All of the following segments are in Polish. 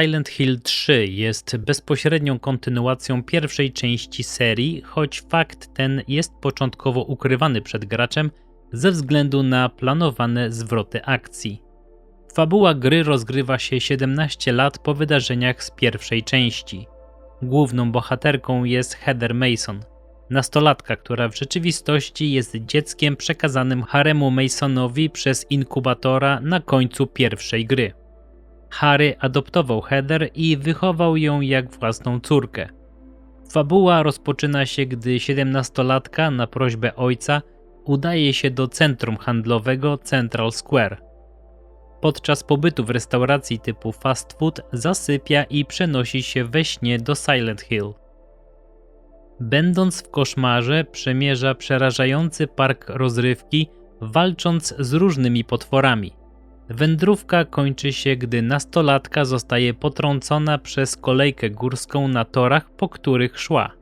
Silent Hill 3 jest bezpośrednią kontynuacją pierwszej części serii, choć fakt ten jest początkowo ukrywany przed graczem ze względu na planowane zwroty akcji. Fabuła gry rozgrywa się 17 lat po wydarzeniach z pierwszej części. Główną bohaterką jest Heather Mason, nastolatka, która w rzeczywistości jest dzieckiem przekazanym Haremu Masonowi przez inkubatora na końcu pierwszej gry. Harry adoptował Heather i wychował ją jak własną córkę. Fabuła rozpoczyna się, gdy siedemnastolatka na prośbę ojca udaje się do centrum handlowego Central Square. Podczas pobytu w restauracji typu fast food zasypia i przenosi się we śnie do Silent Hill. Będąc w koszmarze, przemierza przerażający park rozrywki, walcząc z różnymi potworami. Wędrówka kończy się, gdy nastolatka zostaje potrącona przez kolejkę górską na torach, po których szła.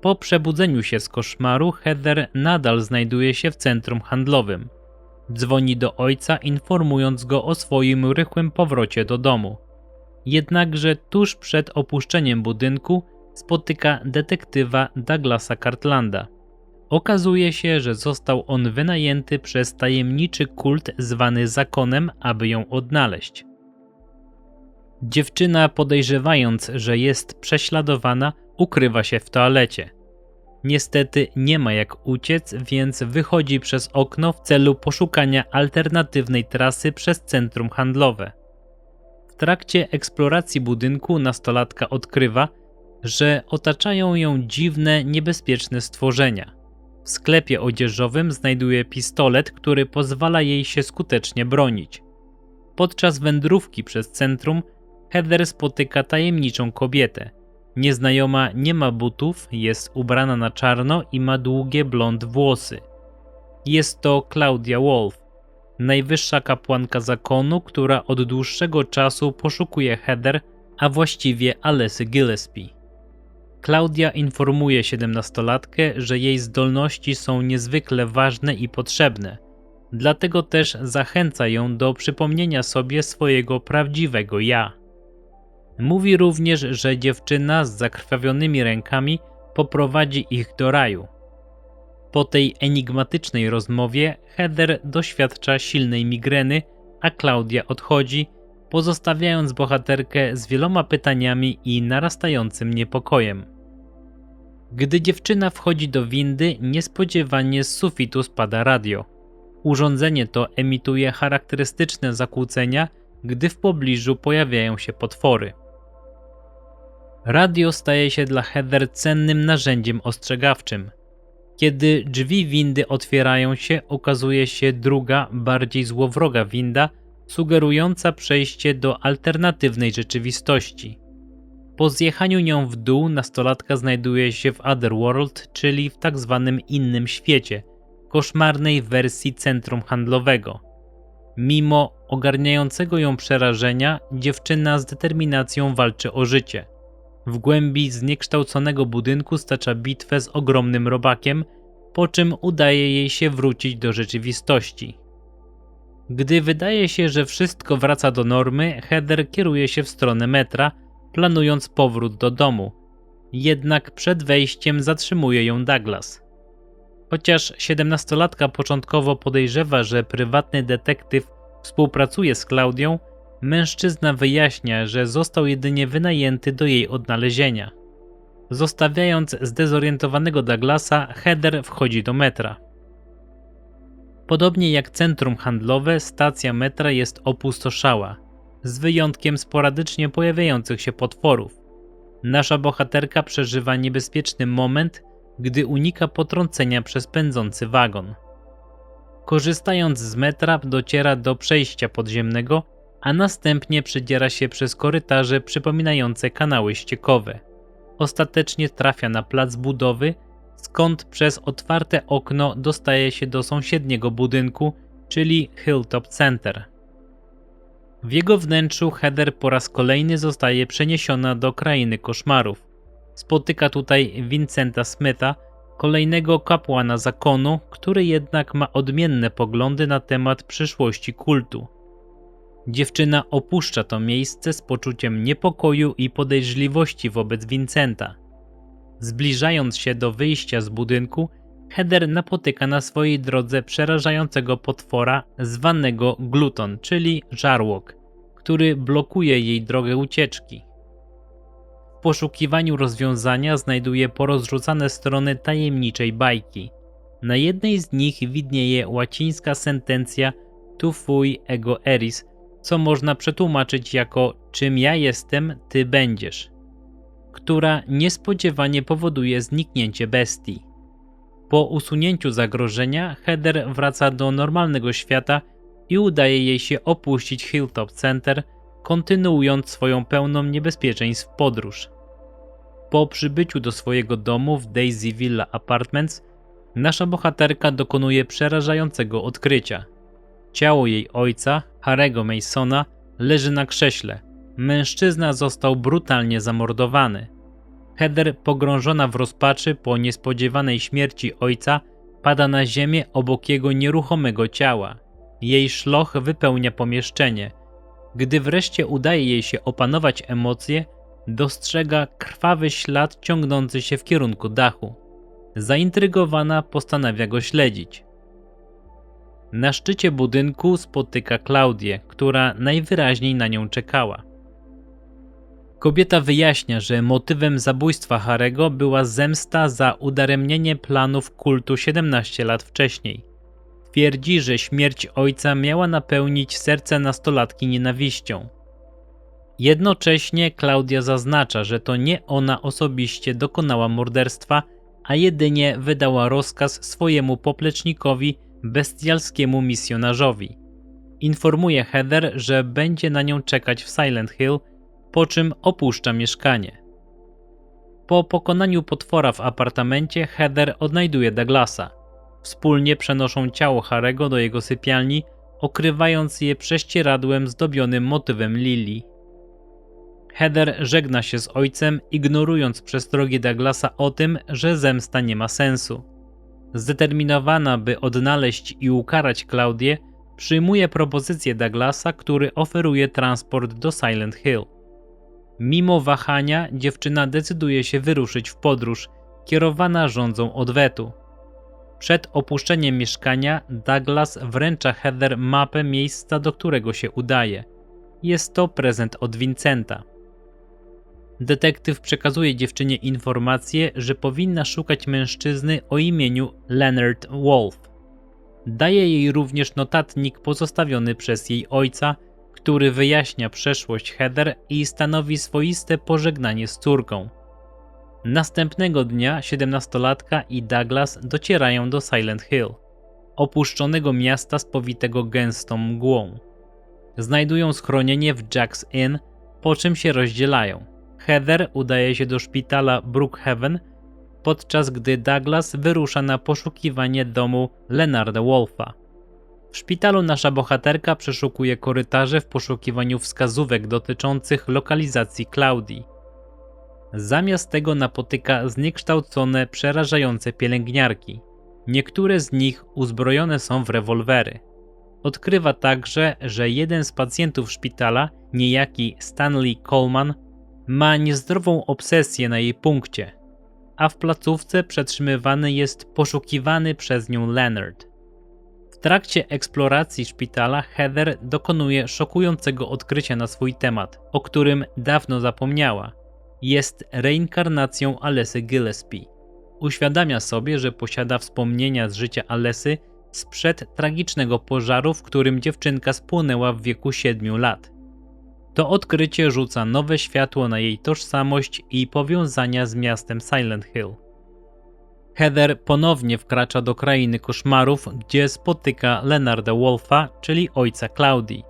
Po przebudzeniu się z koszmaru, Heather nadal znajduje się w centrum handlowym. Dzwoni do ojca, informując go o swoim rychłym powrocie do domu. Jednakże tuż przed opuszczeniem budynku spotyka detektywa Douglasa Cartlanda. Okazuje się, że został on wynajęty przez tajemniczy kult zwany zakonem, aby ją odnaleźć. Dziewczyna, podejrzewając, że jest prześladowana, ukrywa się w toalecie. Niestety nie ma jak uciec, więc wychodzi przez okno w celu poszukania alternatywnej trasy przez centrum handlowe. W trakcie eksploracji budynku nastolatka odkrywa, że otaczają ją dziwne, niebezpieczne stworzenia. W sklepie odzieżowym znajduje pistolet, który pozwala jej się skutecznie bronić. Podczas wędrówki przez centrum Heather spotyka tajemniczą kobietę. Nieznajoma nie ma butów, jest ubrana na czarno i ma długie blond włosy. Jest to Claudia Wolf, najwyższa kapłanka zakonu, która od dłuższego czasu poszukuje Heather, a właściwie Alessy Gillespie. Klaudia informuje siedemnastolatkę, że jej zdolności są niezwykle ważne i potrzebne. Dlatego też zachęca ją do przypomnienia sobie swojego prawdziwego ja. Mówi również, że dziewczyna z zakrwawionymi rękami poprowadzi ich do raju. Po tej enigmatycznej rozmowie Heather doświadcza silnej migreny, a Klaudia odchodzi, pozostawiając bohaterkę z wieloma pytaniami i narastającym niepokojem. Gdy dziewczyna wchodzi do windy, niespodziewanie z sufitu spada radio. Urządzenie to emituje charakterystyczne zakłócenia, gdy w pobliżu pojawiają się potwory. Radio staje się dla Heather cennym narzędziem ostrzegawczym. Kiedy drzwi windy otwierają się, okazuje się druga, bardziej złowroga winda, sugerująca przejście do alternatywnej rzeczywistości. Po zjechaniu nią w dół nastolatka znajduje się w Otherworld, czyli w tak zwanym innym świecie, koszmarnej wersji centrum handlowego. Mimo ogarniającego ją przerażenia, dziewczyna z determinacją walczy o życie. W głębi zniekształconego budynku stacza bitwę z ogromnym robakiem, po czym udaje jej się wrócić do rzeczywistości. Gdy wydaje się, że wszystko wraca do normy, Heather kieruje się w stronę metra, planując powrót do domu. Jednak przed wejściem zatrzymuje ją Douglas. Chociaż siedemnastolatka początkowo podejrzewa, że prywatny detektyw współpracuje z Klaudią, mężczyzna wyjaśnia, że został jedynie wynajęty do jej odnalezienia. Zostawiając zdezorientowanego Douglasa, Heather wchodzi do metra. Podobnie jak centrum handlowe, stacja metra jest opustoszała z wyjątkiem sporadycznie pojawiających się potworów. Nasza bohaterka przeżywa niebezpieczny moment, gdy unika potrącenia przez pędzący wagon. Korzystając z metra, dociera do przejścia podziemnego, a następnie przedziera się przez korytarze przypominające kanały ściekowe. Ostatecznie trafia na plac budowy, skąd przez otwarte okno dostaje się do sąsiedniego budynku, czyli Hilltop Center. W jego wnętrzu Heather po raz kolejny zostaje przeniesiona do krainy koszmarów. Spotyka tutaj Vincenta Smitha, kolejnego kapłana zakonu, który jednak ma odmienne poglądy na temat przyszłości kultu. Dziewczyna opuszcza to miejsce z poczuciem niepokoju i podejrzliwości wobec Vincenta. Zbliżając się do wyjścia z budynku, Heather napotyka na swojej drodze przerażającego potwora zwanego gluton, czyli żarłok, który blokuje jej drogę ucieczki. W poszukiwaniu rozwiązania znajduje porozrzucane strony tajemniczej bajki. Na jednej z nich widnieje łacińska sentencja tu fui ego eris, co można przetłumaczyć jako czym ja jestem, ty będziesz, która niespodziewanie powoduje zniknięcie bestii. Po usunięciu zagrożenia, Heather wraca do normalnego świata i udaje jej się opuścić Hilltop Center, kontynuując swoją pełną niebezpieczeństw podróż. Po przybyciu do swojego domu w Daisy Villa Apartments, nasza bohaterka dokonuje przerażającego odkrycia. Ciało jej ojca, Harego Masona, leży na krześle. Mężczyzna został brutalnie zamordowany. Heather, pogrążona w rozpaczy po niespodziewanej śmierci ojca, pada na ziemię obok jego nieruchomego ciała. Jej szloch wypełnia pomieszczenie. Gdy wreszcie udaje jej się opanować emocje, dostrzega krwawy ślad ciągnący się w kierunku dachu. Zaintrygowana postanawia go śledzić. Na szczycie budynku spotyka Klaudię, która najwyraźniej na nią czekała. Kobieta wyjaśnia, że motywem zabójstwa Harego była zemsta za udaremnienie planów kultu 17 lat wcześniej. Twierdzi, że śmierć ojca miała napełnić serce nastolatki nienawiścią. Jednocześnie Klaudia zaznacza, że to nie ona osobiście dokonała morderstwa, a jedynie wydała rozkaz swojemu poplecznikowi, bestialskiemu misjonarzowi. Informuje Heather, że będzie na nią czekać w Silent Hill, po czym opuszcza mieszkanie. Po pokonaniu potwora w apartamencie, Heather odnajduje Douglasa. Wspólnie przenoszą ciało Harego do jego sypialni, okrywając je prześcieradłem zdobionym motywem lilii. Heather żegna się z ojcem, ignorując przestrogi Douglasa o tym, że zemsta nie ma sensu. Zdeterminowana, by odnaleźć i ukarać Claudię, przyjmuje propozycję Douglasa, który oferuje transport do Silent Hill. Mimo wahania, dziewczyna decyduje się wyruszyć w podróż, kierowana rządzą odwetu. Przed opuszczeniem mieszkania, Douglas wręcza Heather mapę miejsca, do którego się udaje. Jest to prezent od Vincenta. Detektyw przekazuje dziewczynie informację, że powinna szukać mężczyzny o imieniu Leonard Wolf. Daje jej również notatnik pozostawiony przez jej ojca, który wyjaśnia przeszłość Heather i stanowi swoiste pożegnanie z córką. Następnego dnia siedemnastolatka i Douglas docierają do Silent Hill, opuszczonego miasta spowitego gęstą mgłą. Znajdują schronienie w Jack's Inn, po czym się rozdzielają. Heather udaje się do szpitala Brookhaven, podczas gdy Douglas wyrusza na poszukiwanie domu Leonarda Wolfa. W szpitalu nasza bohaterka przeszukuje korytarze w poszukiwaniu wskazówek dotyczących lokalizacji Claudii. Zamiast tego napotyka zniekształcone, przerażające pielęgniarki. Niektóre z nich uzbrojone są w rewolwery. Odkrywa także, że jeden z pacjentów szpitala, niejaki Stanley Coleman, ma niezdrową obsesję na jej punkcie, a w placówce przetrzymywany jest poszukiwany przez nią Leonard. Trakcie eksploracji szpitala Heather dokonuje szokującego odkrycia na swój temat, o którym dawno zapomniała. Jest reinkarnacją Alessy Gillespie. Uświadamia sobie, że posiada wspomnienia z życia Alessy sprzed tragicznego pożaru, w którym dziewczynka spłonęła w wieku 7 lat. To odkrycie rzuca nowe światło na jej tożsamość i powiązania z miastem Silent Hill. Heather ponownie wkracza do krainy koszmarów, gdzie spotyka Leonarda Wolfa, czyli ojca Claudii.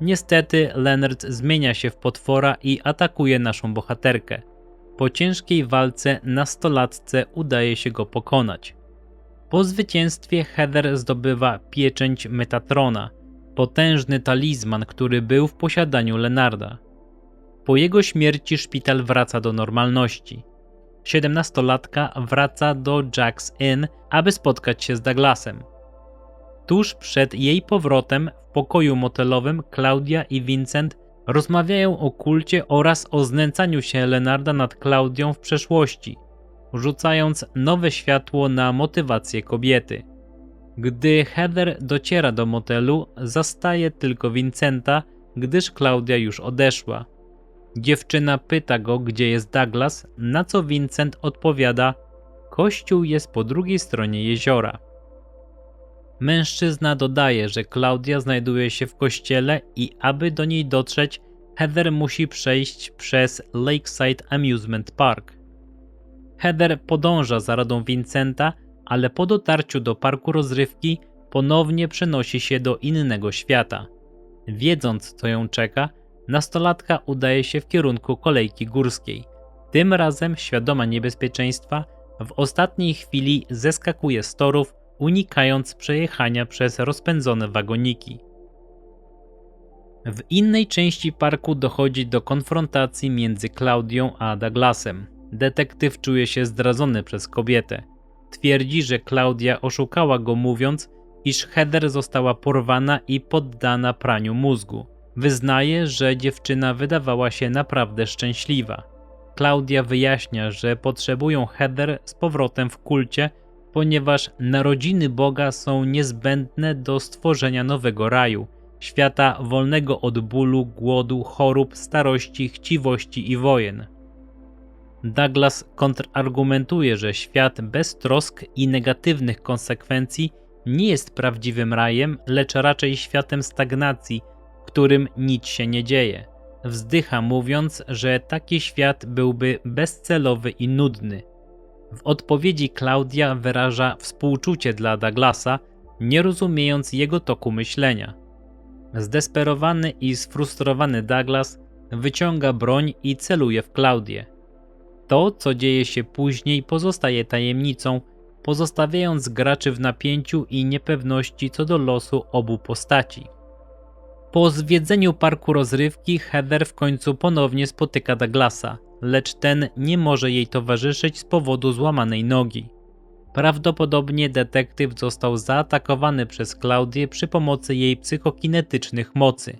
Niestety, Leonard zmienia się w potwora i atakuje naszą bohaterkę. Po ciężkiej walce nastolatce udaje się go pokonać. Po zwycięstwie Heather zdobywa pieczęć Metatrona, potężny talizman, który był w posiadaniu Lenarda. Po jego śmierci szpital wraca do normalności. Siedemnastolatka wraca do Jack's Inn, aby spotkać się z Douglasem. Tuż przed jej powrotem w pokoju motelowym Klaudia i Vincent rozmawiają o kulcie oraz o znęcaniu się Lenarda nad Klaudią w przeszłości, rzucając nowe światło na motywację kobiety. Gdy Heather dociera do motelu, zastaje tylko Vincenta, gdyż Klaudia już odeszła. Dziewczyna pyta go, gdzie jest Douglas, na co Vincent odpowiada: Kościół jest po drugiej stronie jeziora. Mężczyzna dodaje, że Klaudia znajduje się w kościele i aby do niej dotrzeć, Heather musi przejść przez Lakeside Amusement Park. Heather podąża za radą Vincenta, ale po dotarciu do parku rozrywki ponownie przenosi się do innego świata. Wiedząc, co ją czeka, nastolatka udaje się w kierunku kolejki górskiej. Tym razem, świadoma niebezpieczeństwa, w ostatniej chwili zeskakuje z torów, unikając przejechania przez rozpędzone wagoniki. W innej części parku dochodzi do konfrontacji między Klaudią a Douglasem. Detektyw czuje się zdradzony przez kobietę. Twierdzi, że Klaudia oszukała go mówiąc, iż Heather została porwana i poddana praniu mózgu. Wyznaje, że dziewczyna wydawała się naprawdę szczęśliwa. Klaudia wyjaśnia, że potrzebują Heather z powrotem w kulcie, ponieważ narodziny Boga są niezbędne do stworzenia nowego raju, świata wolnego od bólu, głodu, chorób, starości, chciwości i wojen. Douglas kontrargumentuje, że świat bez trosk i negatywnych konsekwencji nie jest prawdziwym rajem, lecz raczej światem stagnacji, którym nic się nie dzieje. Wzdycha mówiąc, że taki świat byłby bezcelowy i nudny. W odpowiedzi Klaudia wyraża współczucie dla Douglasa, nie rozumiejąc jego toku myślenia. Zdesperowany i sfrustrowany Douglas wyciąga broń i celuje w Klaudię. To, co dzieje się później, pozostaje tajemnicą, pozostawiając graczy w napięciu i niepewności co do losu obu postaci. Po zwiedzeniu parku rozrywki, Heather w końcu ponownie spotyka Douglasa, lecz ten nie może jej towarzyszyć z powodu złamanej nogi. Prawdopodobnie detektyw został zaatakowany przez Klaudię przy pomocy jej psychokinetycznych mocy.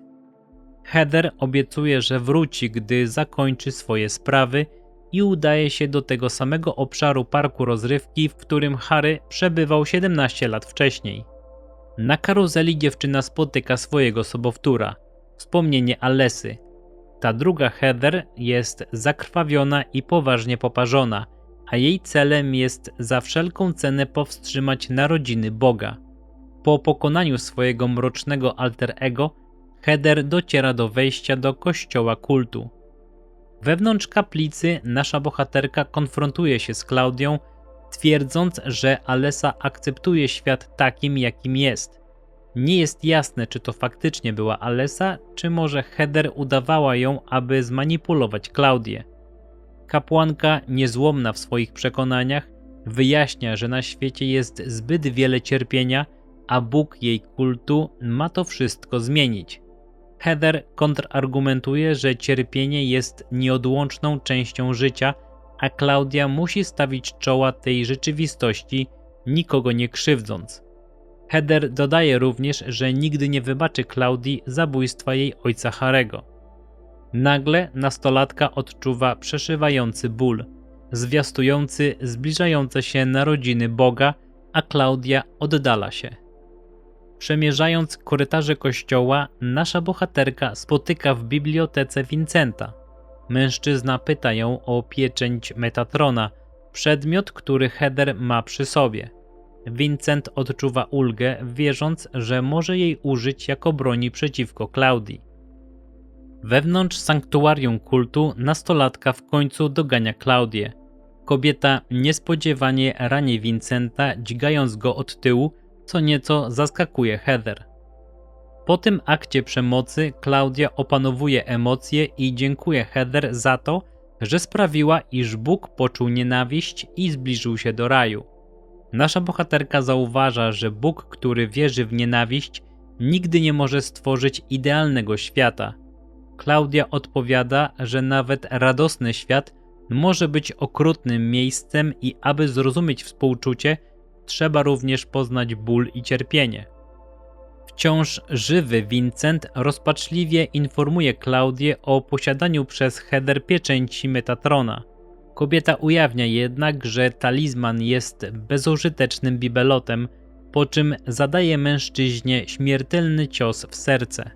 Heather obiecuje, że wróci, gdy zakończy swoje sprawy i udaje się do tego samego obszaru parku rozrywki, w którym Harry przebywał 17 lat wcześniej. Na karuzeli dziewczyna spotyka swojego sobowtóra, wspomnienie Alesy. Ta druga Heather jest zakrwawiona i poważnie poparzona, a jej celem jest za wszelką cenę powstrzymać narodziny Boga. Po pokonaniu swojego mrocznego alter ego, Heather dociera do wejścia do kościoła kultu. Wewnątrz kaplicy nasza bohaterka konfrontuje się z Klaudią, twierdząc, że Alessa akceptuje świat takim, jakim jest. Nie jest jasne, czy to faktycznie była Alessa, czy może Heather udawała ją, aby zmanipulować Klaudię. Kapłanka, niezłomna w swoich przekonaniach, wyjaśnia, że na świecie jest zbyt wiele cierpienia, a Bóg jej kultu ma to wszystko zmienić. Heather kontrargumentuje, że cierpienie jest nieodłączną częścią życia, a Klaudia musi stawić czoła tej rzeczywistości, nikogo nie krzywdząc. Heather dodaje również, że nigdy nie wybaczy Klaudii zabójstwa jej ojca Harego. Nagle nastolatka odczuwa przeszywający ból, zwiastujący zbliżające się narodziny Boga, a Klaudia oddala się. Przemierzając korytarze kościoła, nasza bohaterka spotyka w bibliotece Vincenta. Mężczyzna pyta ją o pieczęć Metatrona, przedmiot, który Heather ma przy sobie. Vincent odczuwa ulgę, wierząc, że może jej użyć jako broni przeciwko Klaudii. Wewnątrz sanktuarium kultu nastolatka w końcu dogania Klaudię. Kobieta niespodziewanie rani Vincenta, dźgając go od tyłu, co nieco zaskakuje Heather. Po tym akcie przemocy Klaudia opanowuje emocje i dziękuje Heather za to, że sprawiła, iż Bóg poczuł nienawiść i zbliżył się do raju. Nasza bohaterka zauważa, że Bóg, który wierzy w nienawiść, nigdy nie może stworzyć idealnego świata. Klaudia odpowiada, że nawet radosny świat może być okrutnym miejscem i aby zrozumieć współczucie, trzeba również poznać ból i cierpienie. Wciąż żywy Vincent rozpaczliwie informuje Klaudię o posiadaniu przez Heather pieczęci Metatrona. Kobieta ujawnia jednak, że talizman jest bezużytecznym bibelotem, po czym zadaje mężczyźnie śmiertelny cios w serce.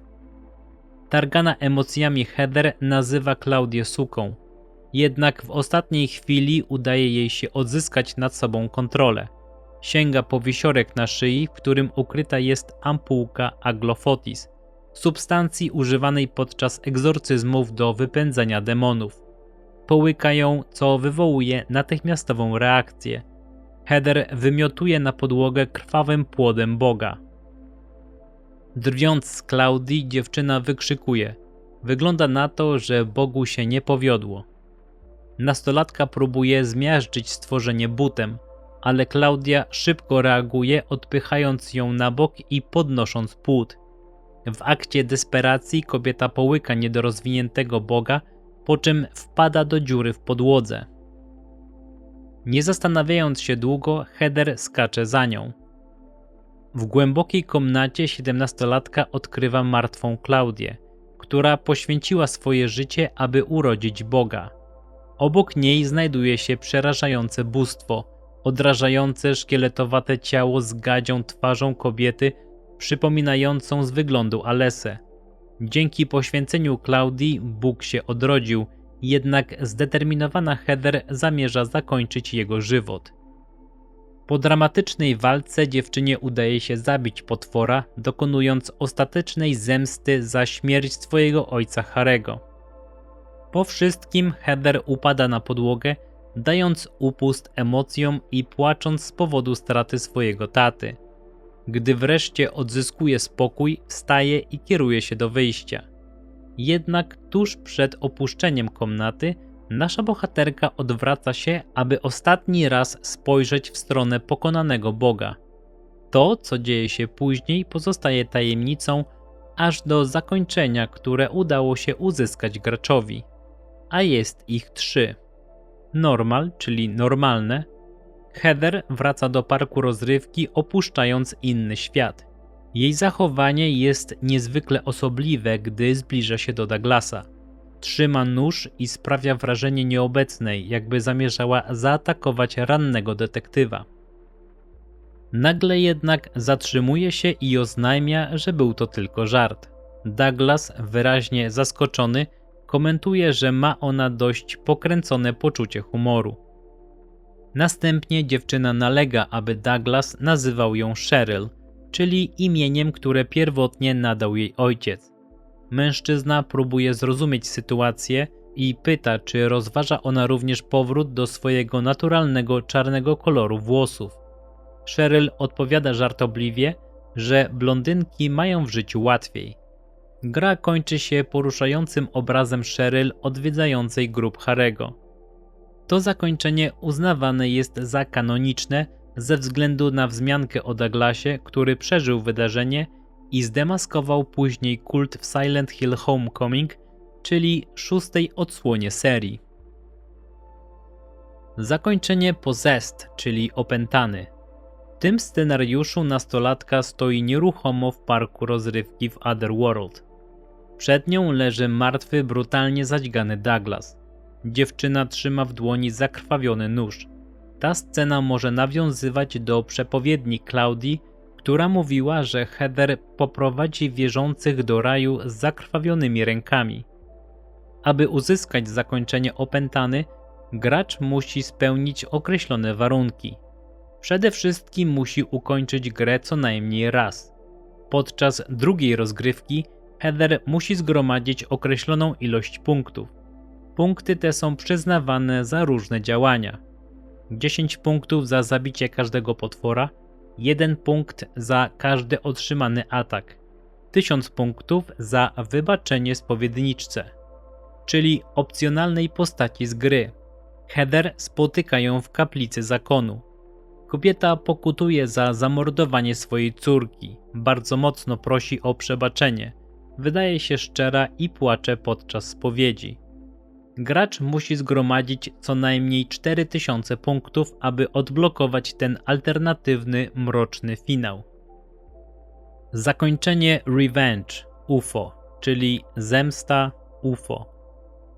Targana emocjami Heather nazywa Klaudię suką. Jednak w ostatniej chwili udaje jej się odzyskać nad sobą kontrolę. Sięga po wisiorek na szyi, w którym ukryta jest ampułka aglofotis, substancji używanej podczas egzorcyzmów do wypędzenia demonów. Połyka ją, co wywołuje natychmiastową reakcję. Heather wymiotuje na podłogę krwawym płodem Boga. Drwiąc z Klaudii, dziewczyna wykrzykuje: Wygląda na to, że Bogu się nie powiodło. Nastolatka próbuje zmiażdżyć stworzenie butem, ale Klaudia szybko reaguje, odpychając ją na bok i podnosząc płód. W akcie desperacji kobieta połyka niedorozwiniętego Boga, po czym wpada do dziury w podłodze. Nie zastanawiając się długo, Heather skacze za nią. W głębokiej komnacie siedemnastolatka odkrywa martwą Klaudię, która poświęciła swoje życie, aby urodzić Boga. Obok niej znajduje się przerażające bóstwo, odrażające szkieletowate ciało z gadzią twarzą kobiety, przypominającą z wyglądu Alesę. Dzięki poświęceniu Klaudii Bóg się odrodził, jednak zdeterminowana Heather zamierza zakończyć jego żywot. Po dramatycznej walce dziewczynie udaje się zabić potwora, dokonując ostatecznej zemsty za śmierć swojego ojca Harego. Po wszystkim Heather upada na podłogę, dając upust emocjom i płacząc z powodu straty swojego taty. Gdy wreszcie odzyskuje spokój, wstaje i kieruje się do wyjścia. Jednak tuż przed opuszczeniem komnaty nasza bohaterka odwraca się, aby ostatni raz spojrzeć w stronę pokonanego Boga. To, co dzieje się później, pozostaje tajemnicą aż do zakończenia, które udało się uzyskać graczowi. A jest ich trzy. Normal, czyli normalne. Heather wraca do parku rozrywki, opuszczając inny świat. Jej zachowanie jest niezwykle osobliwe, gdy zbliża się do Douglasa. Trzyma nóż i sprawia wrażenie nieobecnej, jakby zamierzała zaatakować rannego detektywa. Nagle jednak zatrzymuje się i oznajmia, że był to tylko żart. Douglas, wyraźnie zaskoczony, komentuje, że ma ona dość pokręcone poczucie humoru. Następnie dziewczyna nalega, aby Douglas nazywał ją Cheryl, czyli imieniem, które pierwotnie nadał jej ojciec. Mężczyzna próbuje zrozumieć sytuację i pyta, czy rozważa ona również powrót do swojego naturalnego czarnego koloru włosów. Cheryl odpowiada żartobliwie, że blondynki mają w życiu łatwiej. Gra kończy się poruszającym obrazem Cheryl odwiedzającej grup Harego. To zakończenie uznawane jest za kanoniczne ze względu na wzmiankę o Douglasie, który przeżył wydarzenie i zdemaskował później kult w Silent Hill Homecoming, czyli szóstej odsłonie serii. Zakończenie Possessed, czyli opętany. W tym scenariuszu nastolatka stoi nieruchomo w parku rozrywki w Otherworld. Przed nią leży martwy, brutalnie zadźgany Douglas. Dziewczyna trzyma w dłoni zakrwawiony nóż. Ta scena może nawiązywać do przepowiedni Klaudii, która mówiła, że Heather poprowadzi wierzących do raju z zakrwawionymi rękami. Aby uzyskać zakończenie opętany, gracz musi spełnić określone warunki. Przede wszystkim musi ukończyć grę co najmniej raz. Podczas drugiej rozgrywki Heather musi zgromadzić określoną ilość punktów. Punkty te są przyznawane za różne działania. 10 punktów za zabicie każdego potwora, 1 punkt za każdy otrzymany atak, 1000 punktów za wybaczenie spowiedniczce, czyli opcjonalnej postaci z gry. Heather spotyka ją w kaplicy zakonu. Kobieta pokutuje za zamordowanie swojej córki, bardzo mocno prosi o przebaczenie, wydaje się szczera i płacze podczas spowiedzi. Gracz musi zgromadzić co najmniej 4000 punktów, aby odblokować ten alternatywny, mroczny finał. Zakończenie Revenge UFO, czyli Zemsta UFO.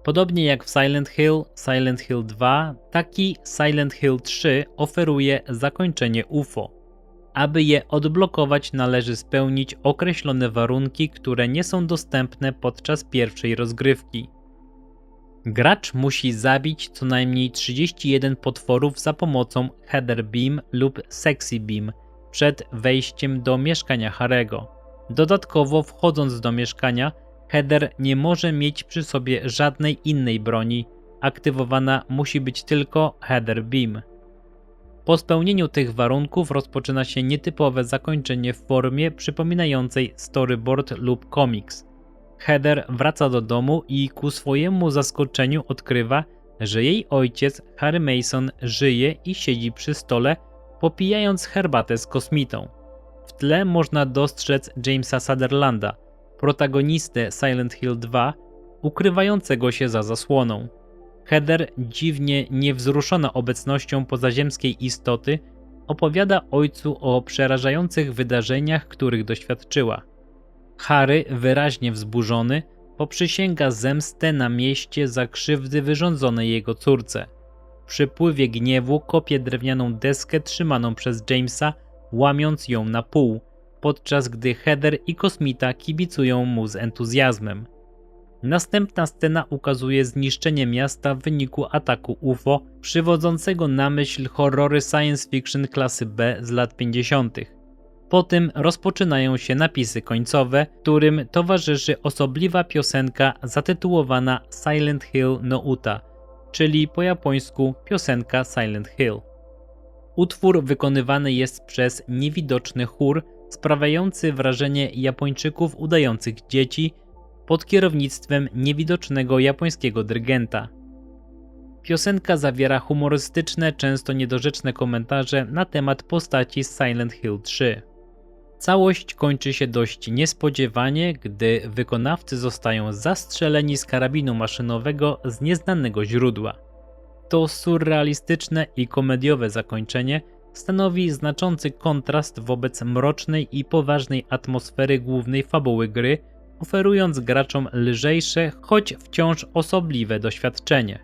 Podobnie jak w Silent Hill, Silent Hill 2, taki Silent Hill 3 oferuje zakończenie UFO. Aby je odblokować, należy spełnić określone warunki, które nie są dostępne podczas pierwszej rozgrywki. Gracz musi zabić co najmniej 31 potworów za pomocą Heather Beam lub Sexy Beam przed wejściem do mieszkania Harego. Dodatkowo, wchodząc do mieszkania, Heather nie może mieć przy sobie żadnej innej broni. Aktywowana musi być tylko Heather Beam. Po spełnieniu tych warunków rozpoczyna się nietypowe zakończenie w formie przypominającej storyboard lub komiks. Heather wraca do domu i ku swojemu zaskoczeniu odkrywa, że jej ojciec, Harry Mason, żyje i siedzi przy stole, popijając herbatę z kosmitą. W tle można dostrzec Jamesa Sutherlanda, protagonistę Silent Hill 2, ukrywającego się za zasłoną. Heather, dziwnie niewzruszona obecnością pozaziemskiej istoty, opowiada ojcu o przerażających wydarzeniach, których doświadczyła. Harry, wyraźnie wzburzony, poprzysięga zemstę na mieście za krzywdy wyrządzone jego córce. W przypływie gniewu kopie drewnianą deskę trzymaną przez Jamesa, łamiąc ją na pół, podczas gdy Heather i kosmita kibicują mu z entuzjazmem. Następna scena ukazuje zniszczenie miasta w wyniku ataku UFO, przywodzącego na myśl horrory science fiction klasy B z lat 50. Po tym rozpoczynają się napisy końcowe, którym towarzyszy osobliwa piosenka zatytułowana Silent Hill no Uta, czyli po japońsku piosenka Silent Hill. Utwór wykonywany jest przez niewidoczny chór, sprawiający wrażenie Japończyków udających dzieci pod kierownictwem niewidocznego japońskiego dyrygenta. Piosenka zawiera humorystyczne, często niedorzeczne komentarze na temat postaci z Silent Hill 3. Całość kończy się dość niespodziewanie, gdy wykonawcy zostają zastrzeleni z karabinu maszynowego z nieznanego źródła. To surrealistyczne i komediowe zakończenie stanowi znaczący kontrast wobec mrocznej i poważnej atmosfery głównej fabuły gry, oferując graczom lżejsze, choć wciąż osobliwe doświadczenie.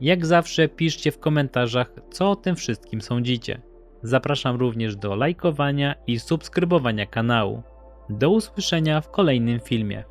Jak zawsze piszcie w komentarzach, co o tym wszystkim sądzicie. Zapraszam również do lajkowania i subskrybowania kanału. Do usłyszenia w kolejnym filmie.